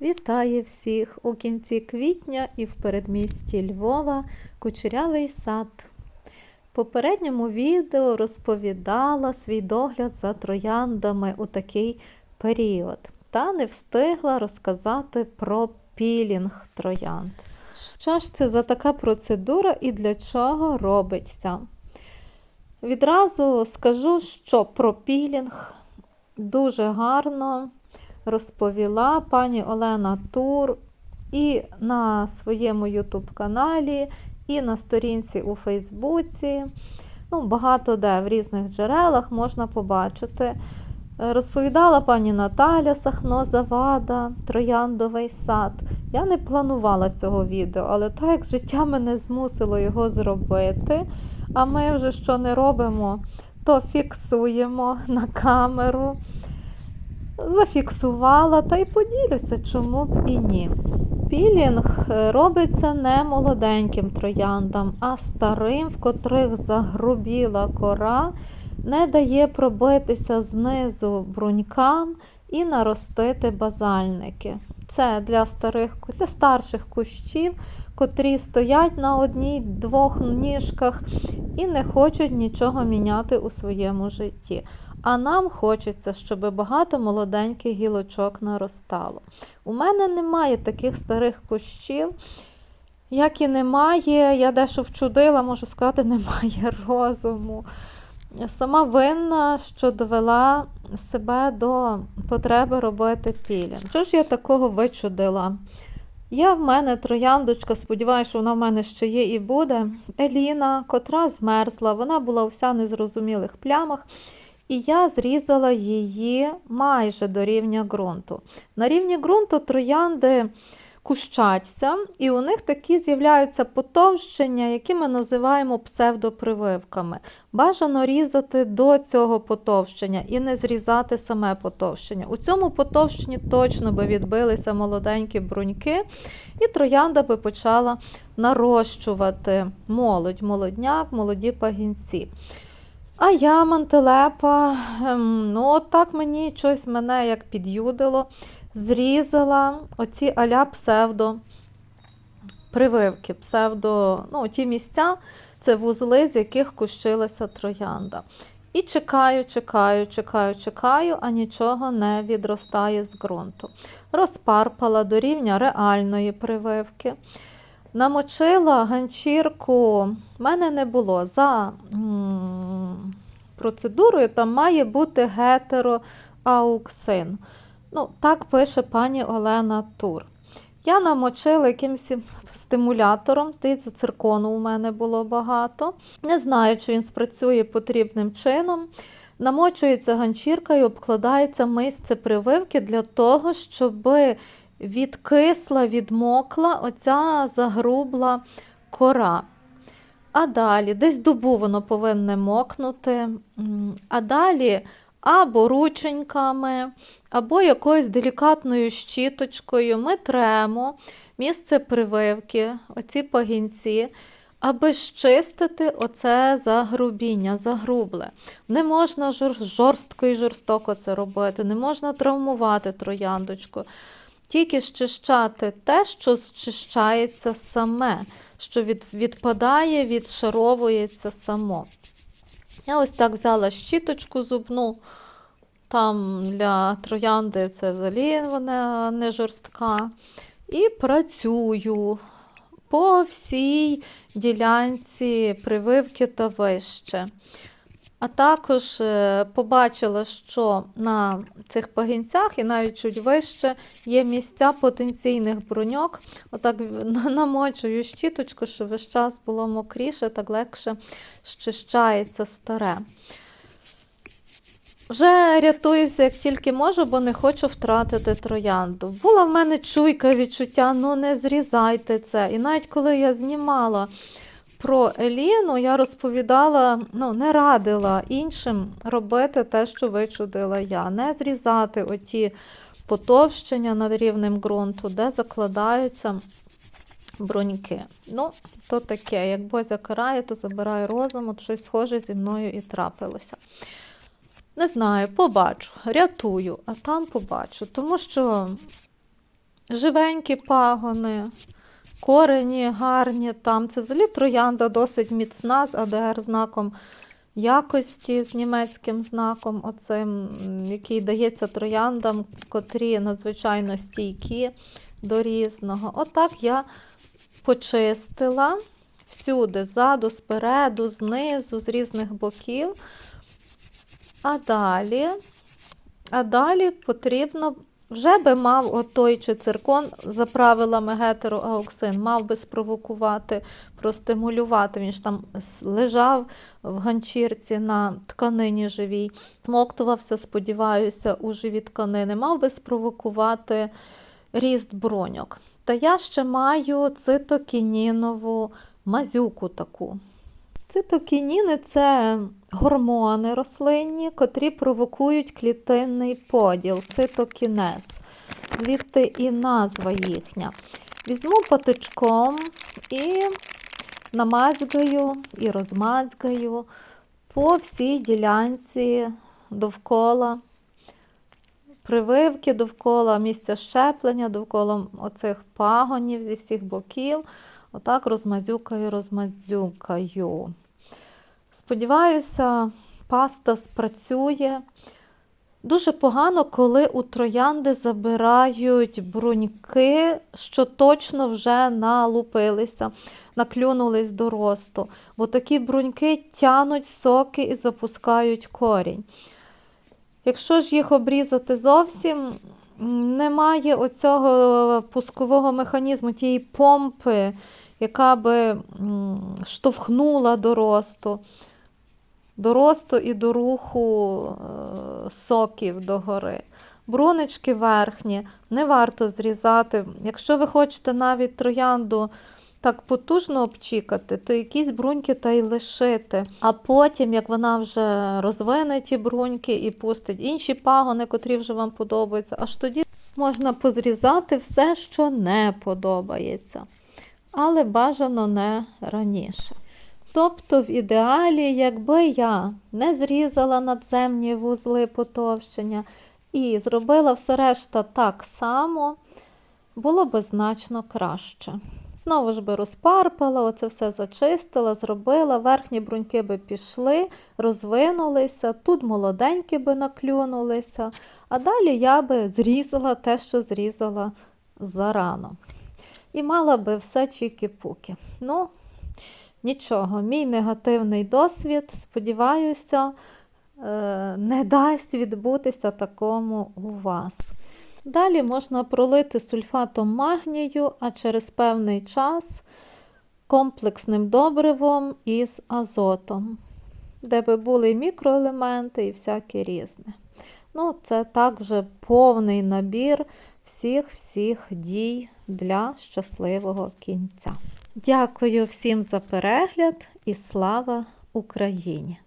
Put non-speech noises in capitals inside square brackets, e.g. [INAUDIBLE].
Вітає всіх у кінці квітня і в передмісті Львова кучерявий сад. В попередньому відео розповідала свій догляд за трояндами у такий період, та не встигла розказати про пілінг троянд. Що ж це за така процедура і для чого робиться? Відразу скажу, що про пілінг дуже гарно розповіла пані Олена Тур і на своєму ютуб-каналі, і на сторінці у Фейсбуці. Ну, багато де в різних джерелах можна побачити. Розповідала пані Наталя Сахно Завада, Трояндовий сад. Я не планувала цього відео, але так як життя мене змусило його зробити, а ми вже що не робимо, то фіксуємо на камеру зафіксувала та й поділюся, чому б і ні. Пілінг е, робиться не молоденьким трояндам, а старим, в котрих загрубіла кора, не дає пробитися знизу брунькам і наростити базальники. Це для старих, для старших кущів, котрі стоять на одній-двох ніжках і не хочуть нічого міняти у своєму житті. А нам хочеться, щоб багато молоденьких гілочок наростало. У мене немає таких старих кущів, як і немає, я дещо вчудила, можу сказати, [LAUGHS] немає розуму. Сама винна, що довела себе до потреби робити пілінг. Що ж я такого вичудила? Я в мене трояндочка, сподіваюся, що вона в мене ще є і буде. Еліна, котра змерзла, вона була вся незрозумілих плямах. І я зрізала її майже до рівня ґрунту. На рівні ґрунту троянди кущаться, і у них такі з'являються потовщення, які ми називаємо псевдопрививками. Бажано різати до цього потовщення і не зрізати саме потовщення. У цьому потовщенні точно би відбилися молоденькі бруньки, і троянда би почала нарощувати молодь, молодняк, молоді пагінці. А я, мантелепа, ем, ну так мені щось мене як під'юдило, зрізала оці аля псевдо прививки, псевдо, ну, ті місця, це вузли, з яких кущилася троянда. І чекаю, чекаю, чекаю, чекаю, а нічого не відростає з ґрунту. Розпарпала до рівня реальної прививки. Намочила ганчірку, в мене не було. За процедурою там має бути гетероауксин. Ну, Так пише пані Олена Тур. Я намочила якимось стимулятором, здається, циркону у мене було багато. Не знаю, чи він спрацює потрібним чином. Намочується ганчірка і обкладається мисце прививки для того, щоби відкисла, відмокла оця загрубла кора. А далі, десь добу воно повинне мокнути. А далі? Або рученьками, або якоюсь делікатною щіточкою. Ми тремо місце прививки, оці пагінці, аби щистити оце загрубіння, загрубле. Не можна жорстко і жорстоко це робити, не можна травмувати трояндочку. Тільки щищати те, що зчищається саме, що від, відпадає, відшаровується само. Я ось так взяла щіточку зубну, там для троянди це взагалі вона не жорстка. І працюю по всій ділянці прививки та вище. А також е, побачила, що на цих пагінцях і навіть чуть вище є місця потенційних бруньок. Отак намочую щіточку, щоб весь час було мокріше, так легше щищається старе. Вже рятуюся, як тільки можу, бо не хочу втратити троянду. Була в мене чуйка відчуття, ну не зрізайте це. І навіть коли я знімала про Еліну я розповідала, ну, не радила іншим робити те, що вичудила я. Не зрізати оті потовщення над рівнем ґрунту, де закладаються бруньки. Ну, то таке, як Бозя карає, то забирає розум, от щось схоже зі мною і трапилося. Не знаю, побачу, рятую, а там побачу. Тому що живенькі пагони, корені гарні там. Це взагалі троянда досить міцна з АДР знаком якості, з німецьким знаком, оцим, який дається трояндам, котрі надзвичайно стійкі до різного. Отак я почистила всюди, ззаду, спереду, знизу, з різних боків. А далі, а далі потрібно, вже би мав отой чи циркон за правилами гетероауксин, мав би спровокувати, простимулювати. Він ж там лежав в ганчірці на тканині живій, смоктувався, сподіваюся, у живі тканини, мав би спровокувати ріст броньок. Та я ще маю цитокінінову мазюку таку. Цитокініни це гормони рослинні, котрі провокують клітинний поділ, цитокінез. Звідти і назва їхня. Візьму патичком і намазгаю і розмазгаю по всій ділянці довкола прививки, довкола місця щеплення, довкола оцих пагонів зі всіх боків. Отак розмазюкаю, розмазюкаю. Сподіваюся, паста спрацює. Дуже погано, коли у троянди забирають бруньки, що точно вже налупилися, наклюнулись до росту. Бо такі бруньки тянуть соки і запускають корінь. Якщо ж їх обрізати зовсім, немає оцього пускового механізму, тієї помпи, яка би штовхнула до росту, до росту і до руху е, соків догори. Брунички верхні не варто зрізати. Якщо ви хочете навіть троянду так потужно обчікати, то якісь бруньки та й лишити. А потім, як вона вже розвине ті бруньки і пустить інші пагони, котрі вже вам подобаються, аж тоді можна позрізати все, що не подобається. Але бажано не раніше. Тобто, в ідеалі, якби я не зрізала надземні вузли потовщення і зробила все решта так само, було би значно краще. Знову ж би розпарпала, оце все зачистила, зробила, верхні бруньки би пішли, розвинулися, тут молоденькі би наклюнулися, а далі я би зрізала те, що зрізала зарано. І мала би все чікі-пуки. Ну, нічого, мій негативний досвід, сподіваюся, е, не дасть відбутися такому у вас. Далі можна пролити сульфатом магнію, а через певний час комплексним добривом із азотом, де би були мікроелементи, і всяке різне. Ну, це також повний набір всіх-всіх дій для щасливого кінця. Дякую всім за перегляд і слава Україні!